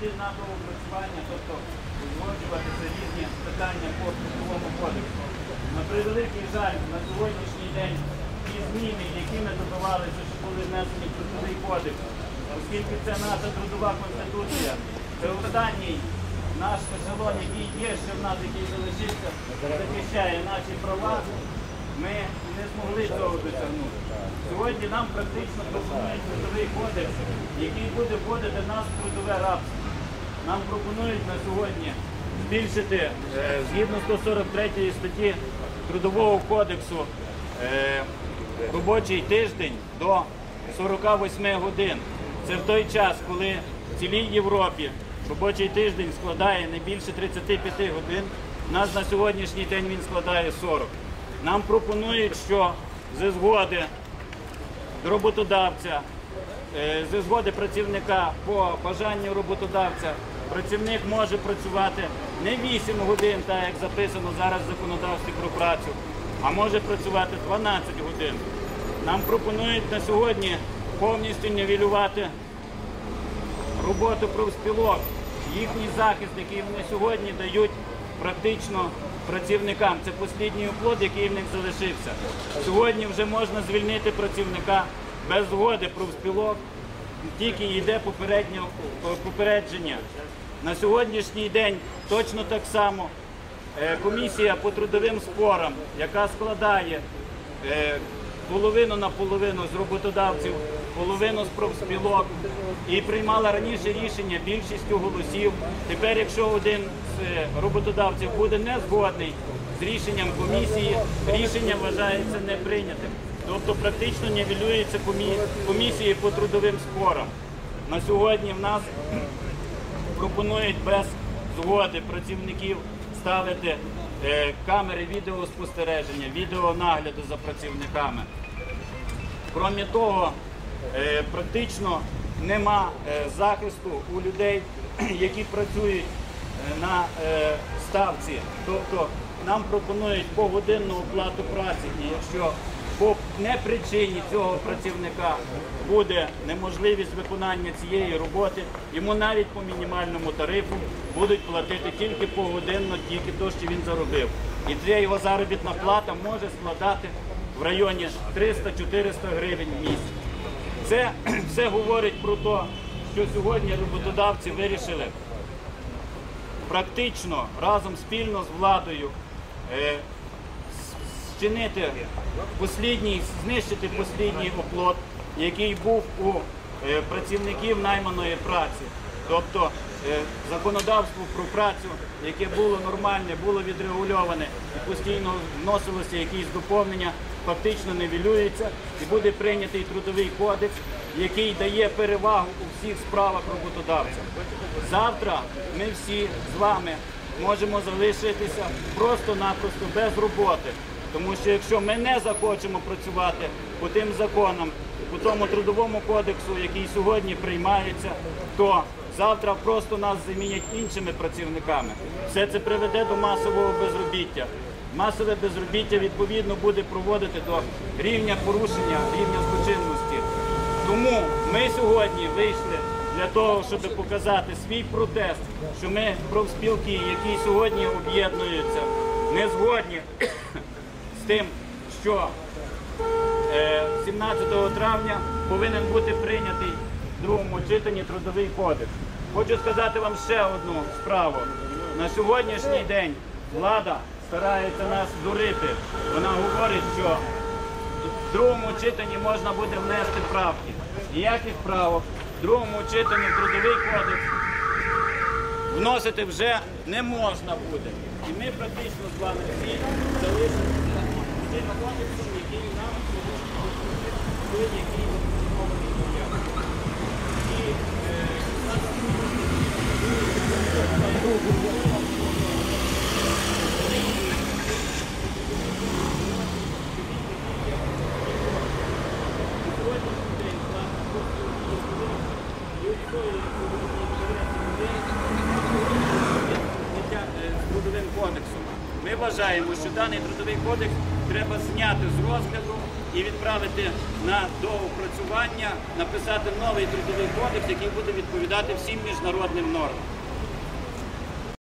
йти на доопрацювання, тобто узгоджуватися різні питання по трудовому кодексу. На превеликий жаль, на сьогоднішній день ті зміни, які ми добивалися, що були внесені в трудовий кодекс, оскільки це наша трудова конституція, це останній наш ешелон, який є ще в нас, який залишився, захищає наші права, ми не змогли цього досягнути. Сьогодні нам практично пропонують трудовий кодекс, який буде вводити нас в трудове рабство. Нам пропонують на сьогодні збільшити е, згідно 143 статті Трудового кодексу е, робочий тиждень до 48 годин. Це в той час, коли в цілій Європі робочий тиждень складає не більше 35 годин. У нас на сьогоднішній день він складає 40. Нам пропонують, що зі згоди роботодавця, зі згоди працівника по бажанню роботодавця, працівник може працювати не 8 годин, так як записано зараз в законодавстві про працю, а може працювати 12 годин. Нам пропонують на сьогодні повністю нівелювати роботу профспілок, їхній захист, який вони сьогодні дають практично працівникам. Це послідній оплот, який в них залишився. Сьогодні вже можна звільнити працівника без згоди профспілок, тільки йде попередження. На сьогоднішній день точно так само е, комісія по трудовим спорам, яка складає е, половину на половину з роботодавців, половину з профспілок і приймала раніше рішення більшістю голосів. Тепер, якщо один з е, роботодавців буде не згодний з рішенням комісії, рішення вважається не прийнятим. Тобто практично нівелюється комі- комісії по трудовим спорам. На сьогодні в нас пропонують без згоди працівників ставити е, камери відеоспостереження, відеонагляду за працівниками. Крім того, е, практично нема е, захисту у людей, які працюють на ставці. Тобто нам пропонують погодинну оплату праці, і якщо по непричині цього працівника буде неможливість виконання цієї роботи, йому навіть по мінімальному тарифу будуть платити тільки погодинно, тільки то, що він заробив. І це його заробітна плата може складати в районі 300-400 гривень в місяць. Це все говорить про те, що сьогодні роботодавці вирішили практично разом спільно з владою зчинити послідній, знищити послідній оплот, який був у е, працівників найманої праці. Тобто е, законодавство про працю, яке було нормальне, було відрегульоване і постійно вносилося якісь доповнення, фактично нивелюється і буде прийнятий трудовий кодекс, який дає перевагу у всіх справах роботодавця. Завтра ми всі з вами можемо залишитися просто-напросто без роботи. Тому що якщо ми не захочемо працювати по тим законам, по тому трудовому кодексу, який сьогодні приймається, то завтра просто нас замінять іншими працівниками. Все це приведе до масового безробіття. Масове безробіття відповідно буде проводити до рівня порушення, рівня злочинності. Тому ми сьогодні вийшли для того, щоб показати свій протест, що ми профспілки, які сьогодні об'єднуються, не згодні тим, що е, 17 травня повинен бути прийнятий в другому читанні трудовий кодекс. Хочу сказати вам ще одну справу. На сьогоднішній день влада старається нас дурити. Вона говорить, що в другому читанні можна буде внести правки. Ніяких правок в другому читанні трудовий кодекс вносити вже не можна буде. І ми практично з вами всі залишимося з тим кодексом, який нам сьогодні який запропонований порядок. І е, сьогоднішній день власне життя е, з трудовим кодексом. Ми вважаємо, що даний трудовий кодекс треба зняти з розгляду і відправити на доопрацювання, написати новий трудовий кодекс, який буде відповідати всім міжнародним нормам.